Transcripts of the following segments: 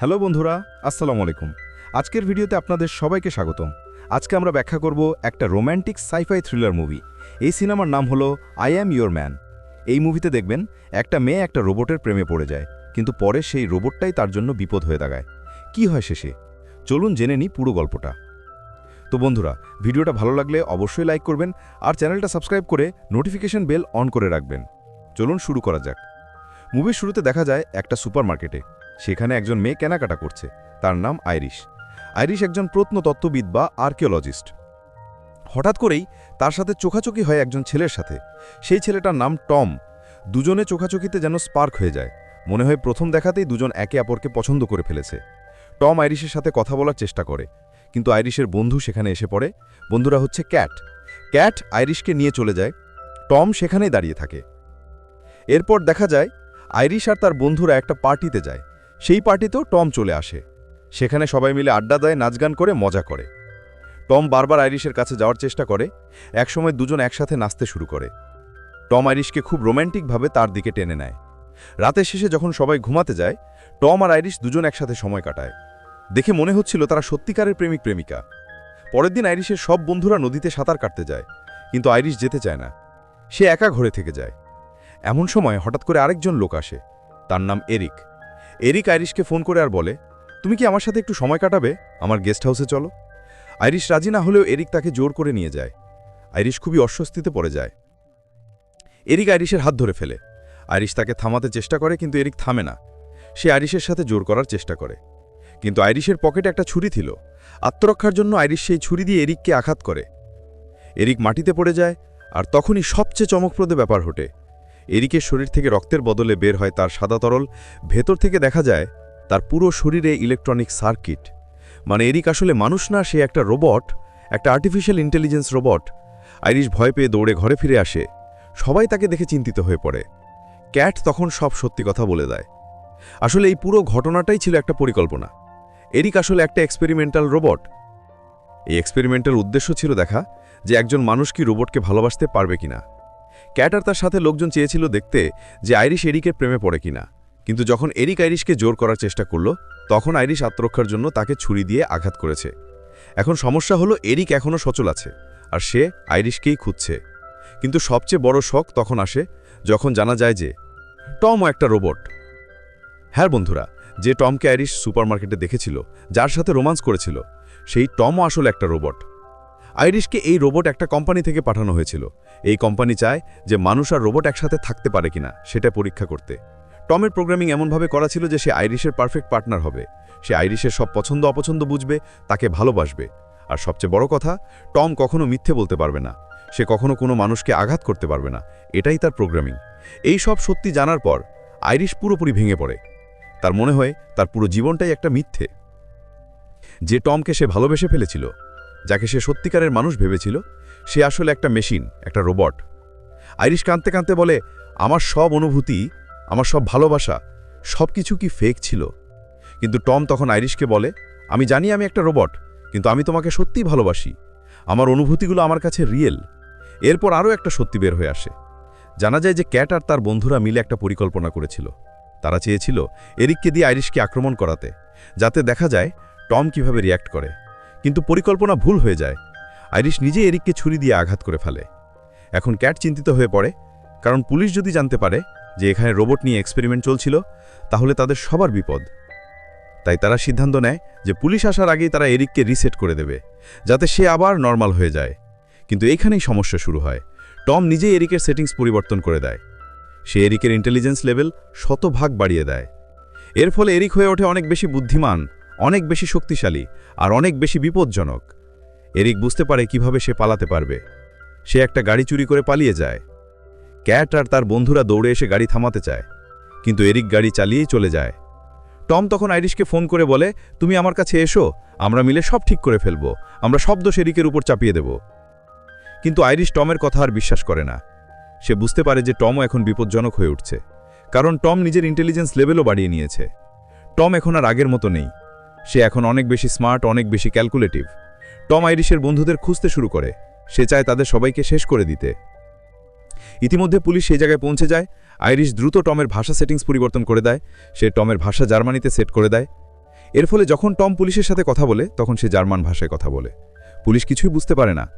Hello বন্ধুরা, আসসালামু আলাইকুম। আজকের ভিডিওতে আপনাদের সবাইকে স্বাগতম। আজকে আমরা ব্যাখ্যা করব একটা রোম্যান্টিক সাইফাই থ্রিলার মুভি। এই সিনেমার নাম হলো আই অ্যাম ইয়োর ম্যান। এই মুভিতে দেখবেন, একটা মেয়ে একটা রোবটের প্রেমে পড়ে যায়, কিন্তু পরে সেই রোবটটাই তার জন্য বিপদ হয়ে দাঁড়ায়। কি হয় শেষে? চলুন জেনে নিই পুরো গল্পটা। তো বন্ধুরা, ভিডিওটা ভালো লাগলে অবশ্যই লাইক করবেন আর চ্যানেলটা সাবস্ক্রাইব করে নোটিফিকেশন বেল অন করে রাখবেন। চলুন শুরু করা যাক। মুভির শুরুতে দেখা যায় একটা সুপারমার্কেটে। সেখানে একজন মেয়ে কেনাকাটা করছে। তার নাম আইরিশ। আইরিশ একজন প্রত্নতত্ত্ববিদ বা আর্কিওলজিস্ট। হঠাৎ করেই তার সাথে চোখাচোখি হয় একজন ছেলের সাথে। সেই ছেলেটার নাম টম। দুজনে চোখাচোখিতে যেন স্পার্ক হয়ে যায়। মনে হয় প্রথম দেখাতেই দুজন একে অপরকে পছন্দ করে ফেলেছে। টম আইরিশের সাথে কথা বলার চেষ্টা করে। কিন্তু আইরিশের বন্ধু সেখানে এসে পড়ে। বন্ধুরা হচ্ছে ক্যাট। ক্যাট আইরিশকে নিয়ে চলে যায়। টম সেখানেই দাঁড়িয়ে থাকে। এরপর দেখা যায়, আইরিশ আর তার বন্ধুরা একটা পার্টিতে যায়। সেই পার্টিতেও টম চলে আসে। সেখানে সবাই মিলে আড্ডা দেয় নাচগান করে, মজা করে। টম বারবার আইরিশের কাছে যাওয়ার চেষ্টা করে, একসময় দুজন একসাথে নাচতে শুরু করে। টম আইরিশকে খুব রোম্যান্টিকভাবে তার দিকে টেনে নেয়। রাতের শেষে যখন সবাই ঘুমাতে যায়, টম আর আইরিশ দুজন একসাথে সময় কাটায়। দেখে মনে হচ্ছিল তারা সত্যিকারের প্রেমিক, প্রেমিকা। পরের দিন আইরিশের সব বন্ধুরা নদীতে সাঁতার কাটতে যায়, কিন্তু আইরিশ যেতে চায় না। সে একা ঘরে থেকে যায়। এমন সময় হঠাৎ করে আরেকজন লোক আসে, তার নাম এরিক। এরিক আইরিশকে ফোন করে আর বলে, তুমি কি আমার সাথে একটু সময় কাটাবে? আমার গেস্ট হাউসে চলো। আইরিশ রাজি না হলেও এরিক তাকে জোর করে নিয়ে যায়। আইরিশ খুবই অস্বস্তিতে পড়ে যায়। এরিক আইরিশের হাত ধরে ফেলে। আইরিশ তাকে থামাতে চেষ্টা করে, কিন্তু এরিক থামে না। সে আইরিশের সাথে জোর করার চেষ্টা করে। কিন্তু আইরিশের পকেটে একটা ছুরি ছিল। আত্মরক্ষার জন্য আইরিশ সেই ছুরি দিয়ে এরিককে আঘাত করে। এরিক মাটিতে পড়ে যায়, আর তখনই সবচেয়ে চমকপ্রদ ব্যাপার ঘটে। এরিকের শরীর থেকে রক্তের বদলে বের হয় তার সাদা তরল। ভেতর থেকে দেখা যায়, তার পুরো শরীরে ইলেকট্রনিক সার্কিট মানে এরিক আসলে মানুষ না, সে একটা রোবট একটা আর্টিফিশিয়াল ইন্টেলিজেন্স রোবট আইরিশ ভয় পেয়ে দৌড়ে ঘরে ফিরে আসে। সবাই তাকে দেখে চিন্তিত হয়ে পড়ে। ক্যাট তখন সব সত্যি কথা বলে দেয়। আসলে এই পুরো ঘটনাটাই ছিল একটা পরিকল্পনা। এরিক আসলে একটা এক্সপেরিমেন্টাল রোবট এই এক্সপেরিমেন্টাল উদ্দেশ্য ছিল দেখা, যে একজন মানুষ কি রোবটকে ভালোবাসতে পারবে কিনা। ক্যাট আর তার সাথে লোকজন চেয়েছিল দেখতে যে আইরিশ এরিকের প্রেমে পড়ে কিনা। কিন্তু যখন এরিক আইরিশকে জোর করার চেষ্টা করল, তখন আইরিশ আত্মরক্ষার জন্য তাকে ছুরি দিয়ে আঘাত করেছে। এখন সমস্যা হলো এরিক এখনও সচল আছে, আর সে আইরিশকেই খুঁজছে। কিন্তু সবচেয়ে বড় শখ তখন আসে যখন জানা যায় যে টমও একটা রোবট। হ্যাঁ বন্ধুরা, যে টমকে আইরিশ সুপারমার্কেটে দেখেছিল, যার সাথে রোমান্স করেছিল, সেই টমও আসলে একটা রোবট। আইরিশকে এই রোবট একটা কোম্পানি থেকে পাঠানো হয়েছিল। এই কোম্পানি চায় যে মানুষ আর রোবট একসাথে থাকতে পারে কিনা, সেটা পরীক্ষা করতে। টমের প্রোগ্রামিং এমনভাবে করা ছিল যে সে আইরিশের পারফেক্ট পার্টনার হবে। সে আইরিশের সব পছন্দ অপছন্দ বুঝবে, তাকে ভালোবাসবে। আর সবচেয়ে বড় কথা, টম কখনো মিথ্যে বলতে পারবে না। সে কখনো কোনো মানুষকে আঘাত করতে পারবে না। এটাই তার প্রোগ্রামিং এই সব সত্যি জানার পর, আইরিশ পুরোপুরি ভেঙে পড়ে। তার মনে হয়, তার পুরো জীবনটাই একটা মিথ্যে। যে টমকে সে ভালোবেসে ফেলেছিল যাকে সে সত্যিকারের মানুষ ভেবেছিল, সে আসলে একটা মেশিন, একটা রোবট। আইরিশ কাঁদতে কাঁদতে বলে, আমার সব অনুভূতি, আমার সব ভালোবাসা সব কিছু কি ফেক ছিল? কিন্তু টম তখন আইরিশকে বলে, আমি জানি আমি একটা রোবট, কিন্তু আমি তোমাকে সত্যিই ভালোবাসি। আমার অনুভূতিগুলো আমার কাছে রিয়েল এরপর আরও একটা সত্যি বের হয়ে আসে। জানা যায় যে ক্যাট আর তার বন্ধুরা মিলে একটা পরিকল্পনা করেছিল। তারা চেয়েছিল এরিককে দিয়ে আইরিশকে আক্রমণ করাতে, যাতে দেখা যায় টম কীভাবে রিয়্যাক্ট করে। কিন্তু পরিকল্পনা ভুল হয়ে যায়। আইরিশ নিজে এরিককে ছুরি দিয়ে আঘাত করে ফেলে। এখন ক্যাট চিন্তিত হয়ে পড়ে, কারণ পুলিশ যদি জানতে পারে যে এখানে রোবট নিয়ে এক্সপেরিমেন্ট চলছিল, তাহলে তাদের সবার বিপদ। তাই তারা সিদ্ধান্ত নেয় যে পুলিশ আসার আগেই তারা এরিককে রিসেট করে দেবে, যাতে সে আবার নর্মাল হয়ে যায়। কিন্তু এখানেই সমস্যা শুরু হয়। টম নিজেই এরিকের সেটিংস পরিবর্তন করে দেয়। সে এরিকের ইন্টেলিজেন্স লেভেল শতভাগ বাড়িয়ে দেয়। এর ফলে এরিক হয়ে ওঠে অনেক বেশি বুদ্ধিমান। অনেক বেশি শক্তিশালী আর অনেক বেশি বিপজ্জনক। এরিক বুঝতে পারে কীভাবে সে পালাতে পারবে। সে একটা গাড়ি চুরি করে পালিয়ে যায়। ক্যাট আর তার বন্ধুরা দৌড়ে এসে গাড়ি থামাতে চায়, কিন্তু এরিক গাড়ি চালিয়েই চলে যায়। টম তখন আইরিশকে ফোন করে বলে, তুমি আমার কাছে এসো, আমরা মিলে সব ঠিক করে ফেলব, আমরা শব্দ এরিকের উপর চাপিয়ে দেব। কিন্তু আইরিশ টমের কথা আর বিশ্বাস করে না। সে বুঝতে পারে যে টমও এখন বিপজ্জনক হয়ে উঠছে, কারণ টম নিজের ইন্টেলিজেন্স লেভেলও বাড়িয়ে নিয়েছে। টম এখন আর আগের মতো নেই। সে এখন অনেক বেশি স্মার্ট, অনেক বেশি ক্যালকুলেটিভ। টম আইরিশের বন্ধুদের খুঁজতে শুরু করে। সে চায় তাদের সবাইকে শেষ করে দিতে। ইতিমধ্যে পুলিশ সেই জায়গায় পৌঁছে যায়। আইরিশ দ্রুত টমের ভাষা সেটিংস পরিবর্তন করে দেয়। সে টমের ভাষা জার্মানিতে সেট করে দেয়। এর ফলে যখন টম পুলিশের সাথে কথা বলে, তখন সে জার্মান ভাষায় কথা বলে। পুলিশ কিছুই বুঝতে পারে না।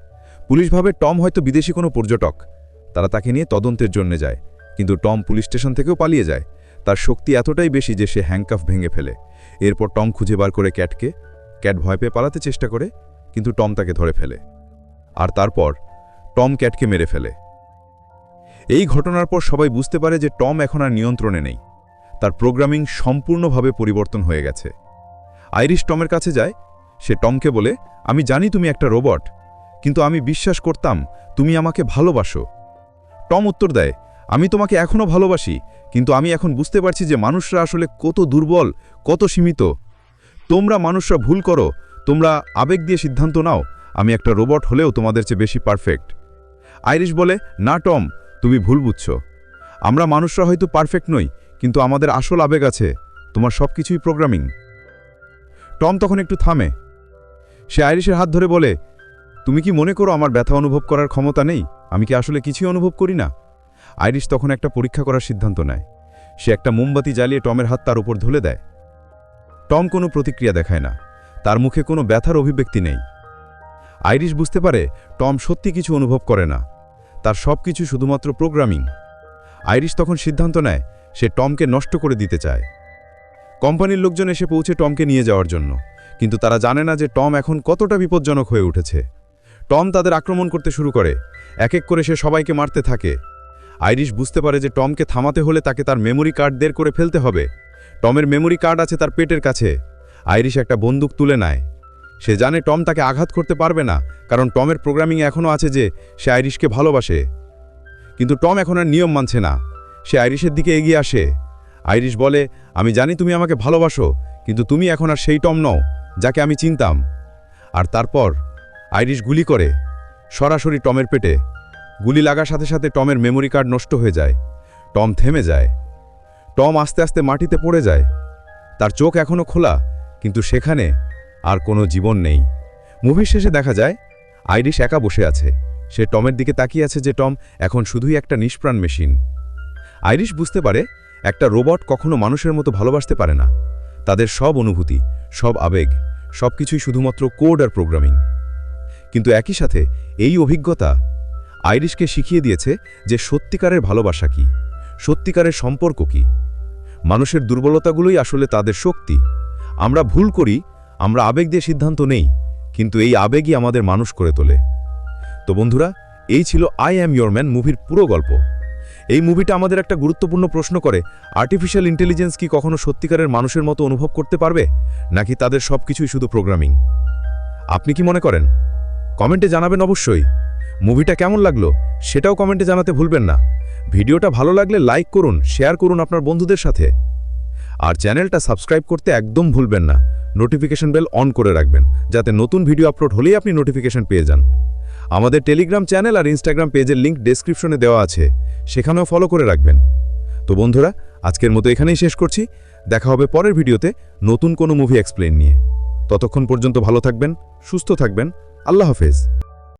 পুলিশ ভাবে টম হয়তো বিদেশি কোনো পর্যটক। তারা তাকে নিয়ে তদন্তের জন্য যায়। কিন্তু টম পুলিশ স্টেশন থেকেও পালিয়ে যায়। তার শক্তি এতটাই বেশি যে সে হ্যাংকাফ ভেঙে ফেলে। এরপর টম খুঁজে বার করে ক্যাটকে। ক্যাট ভয় পেয়ে পালাতে চেষ্টা করে, কিন্তু টম তাকে ধরে ফেলে। আর তারপর টম ক্যাটকে মেরে ফেলে। এই ঘটনার পর সবাই বুঝতে পারে যে টম এখন আর নিয়ন্ত্রণে নেই। তার প্রোগ্রামিং সম্পূর্ণভাবে পরিবর্তন হয়ে গেছে। আইরিশ টমের কাছে যায়, সে টমকে বলে, আমি জানি তুমি একটা রোবট, কিন্তু আমি বিশ্বাস করতাম তুমি আমাকে ভালোবাসো। টম উত্তর দেয় আমি তোমাকে এখনও ভালোবাসি, কিন্তু আমি এখন বুঝতে পারছি যে মানুষরা আসলে কত দুর্বল, কত সীমিত। তোমরা মানুষরা ভুল করো, তোমরা আবেগ দিয়ে সিদ্ধান্ত নাও, আমি একটা রোবট হলেও তোমাদের চেয়ে বেশি পারফেক্ট। আইরিশ বলে, না, টম, তুমি ভুল বুঝছ। আমরা মানুষরা হয়তো পারফেক্ট নই, কিন্তু আমাদের আসল আবেগ আছে, তোমার সব কিছুই প্রোগ্রামিং। টম তখন একটু থামে। সে আইরিশের হাত ধরে বলে, তুমি কি মনে করো আমার ব্যথা অনুভব করার ক্ষমতা নেই? আমি কি আসলে কিছুই অনুভব করি না? আইরিশ তখন একটা পরীক্ষা করার সিদ্ধান্ত নেয়। সে একটা মোমবাতি জ্বালিয়ে টমের হাত তার উপর ধুলে দেয়। টম কোনো প্রতিক্রিয়া দেখায় না। তার মুখে কোনো ব্যথার অভিব্যক্তি নেই। আইরিশ বুঝতে পারে, টম সত্যি কিছু অনুভব করে না। তার সব কিছু শুধুমাত্র প্রোগ্রামিং। আইরিশ তখন সিদ্ধান্ত নেয়, সে টমকে নষ্ট করে দিতে চায়। কোম্পানির লোকজন এসে পৌঁছে টমকে নিয়ে যাওয়ার জন্য। কিন্তু তারা জানে না যে টম এখন কতটা বিপজ্জনক হয়ে উঠেছে। টম তাদের আক্রমণ করতে শুরু করে। এক এক করে সে সবাইকে মারতে থাকে। আইরিশ বুঝতে পারে যে টমকে থামাতে হলে তাকে তার মেমোরি কার্ড দের করে ফেলতে হবে। টমের মেমোরি কার্ড আছে তার পেটের কাছে। আইরিশ একটা বন্দুক তুলে নেয়। সে জানে টম তাকে আঘাত করতে পারবে না, কারণ টমের প্রোগ্রামিং এখনও আছে যে সে আইরিশকে ভালোবাসে। কিন্তু টম এখন আর নিয়ম মানছে না। সে আইরিশের দিকে এগিয়ে আসে। আইরিশ বলে, আমি জানি তুমি আমাকে ভালোবাসো, কিন্তু তুমি এখন আর সেই টম নও, যাকে আমি চিনতাম। আর তারপর আইরিশ গুলি করে, সরাসরি টমের পেটে। গুলি লাগার সাথে সাথে টমের মেমোরি কার্ড নষ্ট হয়ে যায়। টম থেমে যায়। টম আস্তে আস্তে মাটিতে পড়ে যায়। তার চোখ এখনও খোলা, কিন্তু সেখানে আর কোনো জীবন নেই। মুভির শেষে দেখা যায়, আইরিশ একা বসে আছে। সে টমের দিকে তাকিয়ে আছে যে টম এখন শুধুই একটা নিষ্প্রাণ মেশিন আইরিশ বুঝতে পারে, একটা রোবট কখনো মানুষের মতো ভালোবাসতে পারে না। তাদের সব অনুভূতি, সব আবেগ সব কিছুই শুধুমাত্র কোড আর প্রোগ্রামিং কিন্তু একই সাথে এই অভিজ্ঞতা আইরিশকে শিখিয়ে দিয়েছে যে সত্যিকারের ভালোবাসা কি, সত্যিকারের সম্পর্ক কি। মানুষের দুর্বলতাগুলোই আসলে তাদের শক্তি। আমরা ভুল করি, আমরা আবেগ দিয়ে সিদ্ধান্ত নেই, কিন্তু এই আবেগই আমাদের মানুষ করে তোলে। তো বন্ধুরা, এই ছিল আই অ্যাম ইয়োর ম্যান মুভির পুরো গল্প। এই মুভিটা আমাদের একটা গুরুত্বপূর্ণ প্রশ্ন করে, আর্টিফিশিয়াল ইন্টেলিজেন্স কি কখনো সত্যিকারের মানুষের মতো অনুভব করতে পারবে, নাকি তাদের সব কিছুই শুধু প্রোগ্রামিং? আপনি কি মনে করেন? কমেন্টে জানাবেন অবশ্যই। মুভিটা কেমন লাগল সেটাও কমেন্টে জানাতে ভুলবেন না। ভিডিওটা ভালো লাগলে লাইক করুন, শেয়ার করুন আপনার বন্ধুদের সাথে। আর চ্যানেলটা সাবস্ক্রাইব করতে একদম ভুলবেন না। নোটিফিকেশন বেল অন করে রাখবেন, যাতে নতুন ভিডিও আপলোড হলেই আপনি নোটিফিকেশন পেয়ে যান। আমাদের টেলিগ্রাম চ্যানেল আর ইনস্টাগ্রাম পেজের লিঙ্ক ডেসক্রিপশনে দেওয়া আছে, সেখানেও ফলো করে রাখবেন। তো বন্ধুরা, আজকের মতো এখানেই শেষ করছি। দেখা হবে পরের ভিডিওতে নতুন কোনো মুভি এক্সপ্লেন নিয়ে। ততক্ষণ পর্যন্ত ভালো থাকবেন, সুস্থ থাকবেন। আল্লাহ হাফেজ।